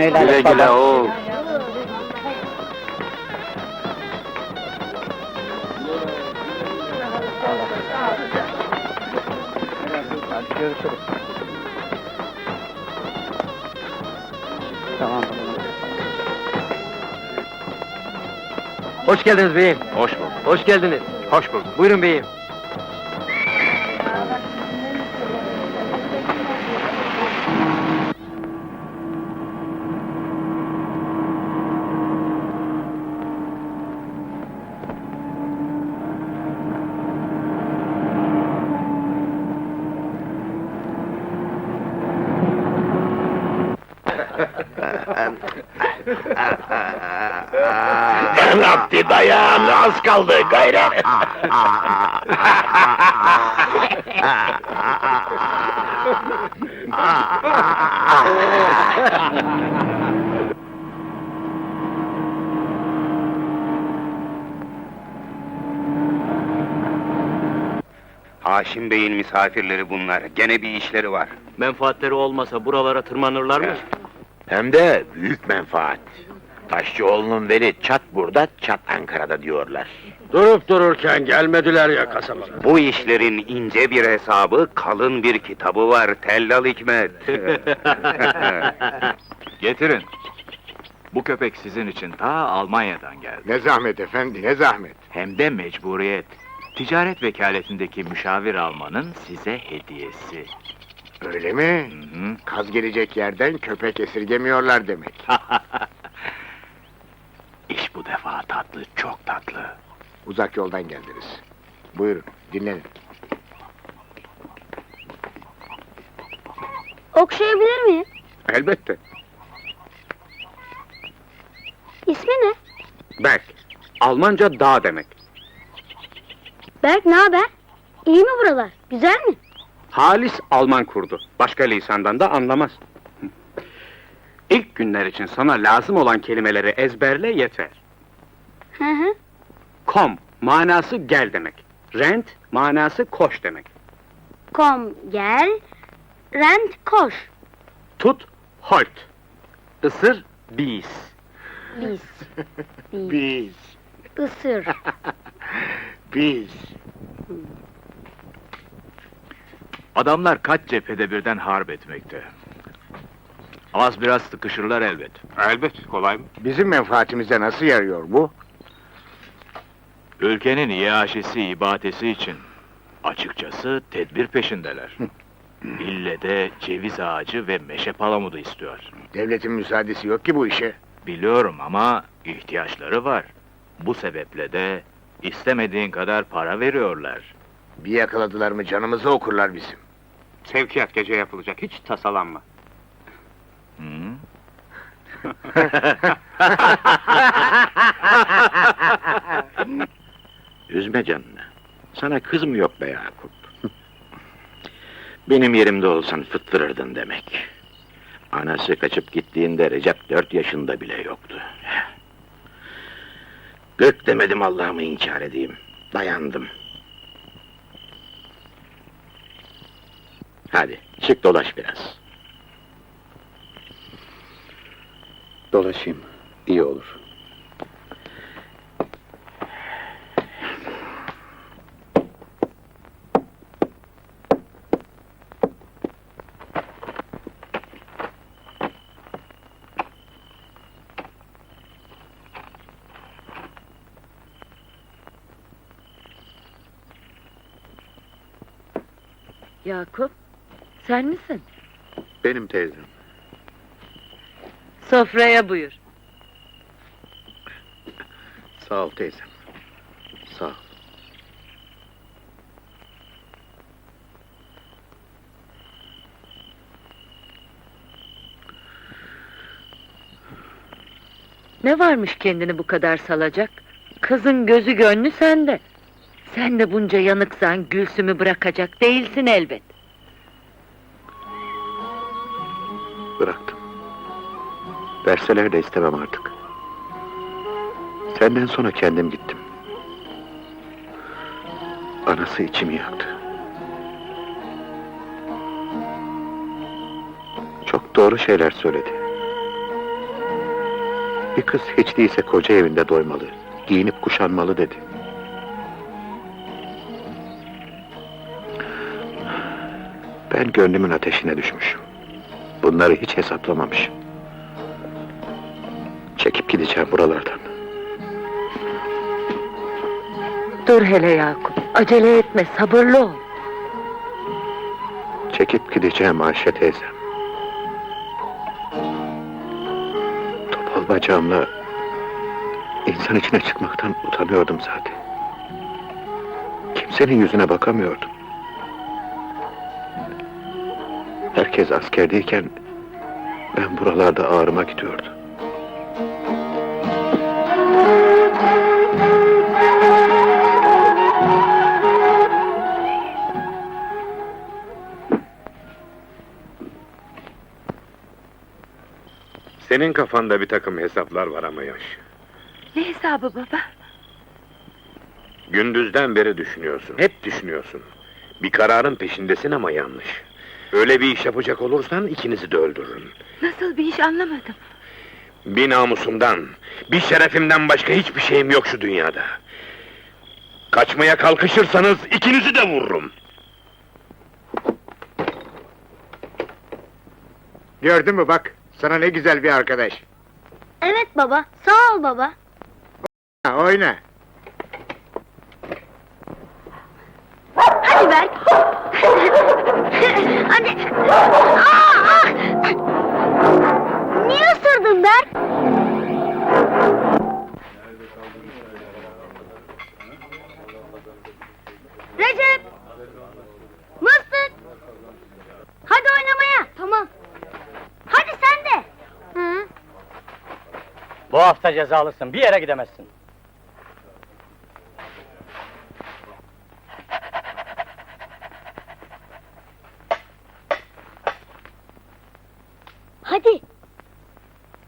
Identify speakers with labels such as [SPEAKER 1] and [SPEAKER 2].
[SPEAKER 1] Güle güle
[SPEAKER 2] baba.
[SPEAKER 1] oğul.
[SPEAKER 2] Hadi görüşürüz. Tamam.
[SPEAKER 1] Hoş geldiniz beyim.
[SPEAKER 3] Hoş bulduk.
[SPEAKER 1] Hoş geldiniz.
[SPEAKER 3] Hoş bulduk.
[SPEAKER 1] Buyurun beyim.
[SPEAKER 3] Abdi dayan, az kaldı gayret. Haşim Bey'in misafirleri bunlar. Gene bir işleri var.
[SPEAKER 1] Menfaatleri olmasa buralara tırmanırlar mı?
[SPEAKER 4] Hem de büyük menfaat. Taşçıoğlu'nun veli çat burada, çat Ankara'da diyorlar.
[SPEAKER 1] Durup dururken gelmediler ya kasabaya.
[SPEAKER 3] Bu işlerin ince bir hesabı, kalın bir kitabı var. Tellal Hikmet.
[SPEAKER 5] Getirin. Bu köpek sizin için ta Almanya'dan geldi.
[SPEAKER 4] Ne zahmet efendi, ne zahmet.
[SPEAKER 5] Hem de mecburiyet. Ticaret vekaletindeki müşavir almanın size hediyesi.
[SPEAKER 4] Öyle mi?
[SPEAKER 5] Hı hı.
[SPEAKER 4] Kaz gelecek yerden köpek esirgemiyorlar demek.
[SPEAKER 5] Bu defa tatlı, çok tatlı.
[SPEAKER 4] Uzak yoldan geldiniz. Buyurun, dinlenin.
[SPEAKER 6] Okşayabilir miyim?
[SPEAKER 3] Elbette.
[SPEAKER 6] İsmi ne?
[SPEAKER 3] Berk. Almanca dağ demek.
[SPEAKER 6] Berk ne haber? İyi mi buralar? Güzel mi?
[SPEAKER 3] Halis Alman kurdu. Başka lisandan da anlamaz. İlk günler için sana lazım olan kelimeleri ezberle yeter.
[SPEAKER 6] Hı hı.
[SPEAKER 3] Kom manası gel demek. Rent manası koş demek.
[SPEAKER 6] Kom gel. Rent koş.
[SPEAKER 3] Tut holt. Isır bis.
[SPEAKER 6] Biz. Biz.
[SPEAKER 4] Biz,
[SPEAKER 6] Isır.
[SPEAKER 4] biz.
[SPEAKER 5] Adamlar kaç cephede birden harp etmekte. Az biraz sıkışırlar elbet.
[SPEAKER 3] Elbet kolay mı?
[SPEAKER 4] Bizim menfaatimize nasıl yarıyor bu?
[SPEAKER 5] Ülkenin iaşesi, ibadesi için açıkçası tedbir peşindeler. İlle de ceviz ağacı ve meşe palamudu istiyor.
[SPEAKER 4] Devletin müsaadesi yok ki bu işe.
[SPEAKER 5] Biliyorum ama ihtiyaçları var. Bu sebeple de istemediğin kadar para veriyorlar.
[SPEAKER 4] Bir yakaladılar mı canımızı okurlar bizim.
[SPEAKER 3] Sevkiyat gece yapılacak hiç tasalanma.
[SPEAKER 5] Hı?
[SPEAKER 4] Üzme canını. Sana kız mı yok be Yakup? Benim yerimde olsan fıttırırdın demek. Anası kaçıp gittiğinde Recep dört yaşında bile yoktu. Gök demedim Allah'ımı inkar edeyim. Dayandım. Hadi çık dolaş biraz.
[SPEAKER 1] Dolaşayım. iyi olur.
[SPEAKER 7] Yakup, sen misin?
[SPEAKER 4] Benim teyzem.
[SPEAKER 7] Sofraya buyur.
[SPEAKER 4] Sağ ol teyzem. Sağ ol.
[SPEAKER 7] Ne varmış kendini bu kadar salacak? Kızın gözü gönlü sende. Sen de bunca yanıksan Gülsüm'ü bırakacak değilsin elbet.
[SPEAKER 4] Bıraktım. Verseler de istemem artık. Senden sonra kendim gittim. Anası içimi yaktı. Çok doğru şeyler söyledi.
[SPEAKER 8] Bir kız hiç değilse koca evinde doymalı, giyinip kuşanmalı dedi. Ben gönlümün ateşine düşmüşüm. Bunları hiç hesaplamamışım. Çekip gideceğim buralardan.
[SPEAKER 7] Dur hele Yakup, acele etme, sabırlı ol.
[SPEAKER 8] Çekip gideceğim Ayşe teyzem. Topal bacağımla insan içine çıkmaktan utanıyordum zaten. Kimsenin yüzüne bakamıyordum. Herkes askerdeyken ben buralarda ağrıma gidiyordu.
[SPEAKER 9] Senin kafanda bir takım hesaplar var ama yaş.
[SPEAKER 7] Ne hesabı baba?
[SPEAKER 9] Gündüzden beri düşünüyorsun, hep düşünüyorsun. Bir kararın peşindesin ama yanlış. Öyle bir iş yapacak olursan ikinizi de öldürürüm.
[SPEAKER 7] Nasıl bir iş anlamadım.
[SPEAKER 9] Bir namusumdan, bir şerefimden başka hiçbir şeyim yok şu dünyada. Kaçmaya kalkışırsanız ikinizi de vururum.
[SPEAKER 2] Gördün mü bak, sana ne güzel bir arkadaş.
[SPEAKER 6] Evet baba. Sağ ol baba.
[SPEAKER 2] Ha, oyna.
[SPEAKER 6] Hadi Berk. Hadi. Aa, ah! Niye ısırdın Berk? Recep! Mıstık! Hadi oynamaya. Tamam. Hadi sen de. Hı.
[SPEAKER 10] Bu hafta cezalısın, bir yere gidemezsin.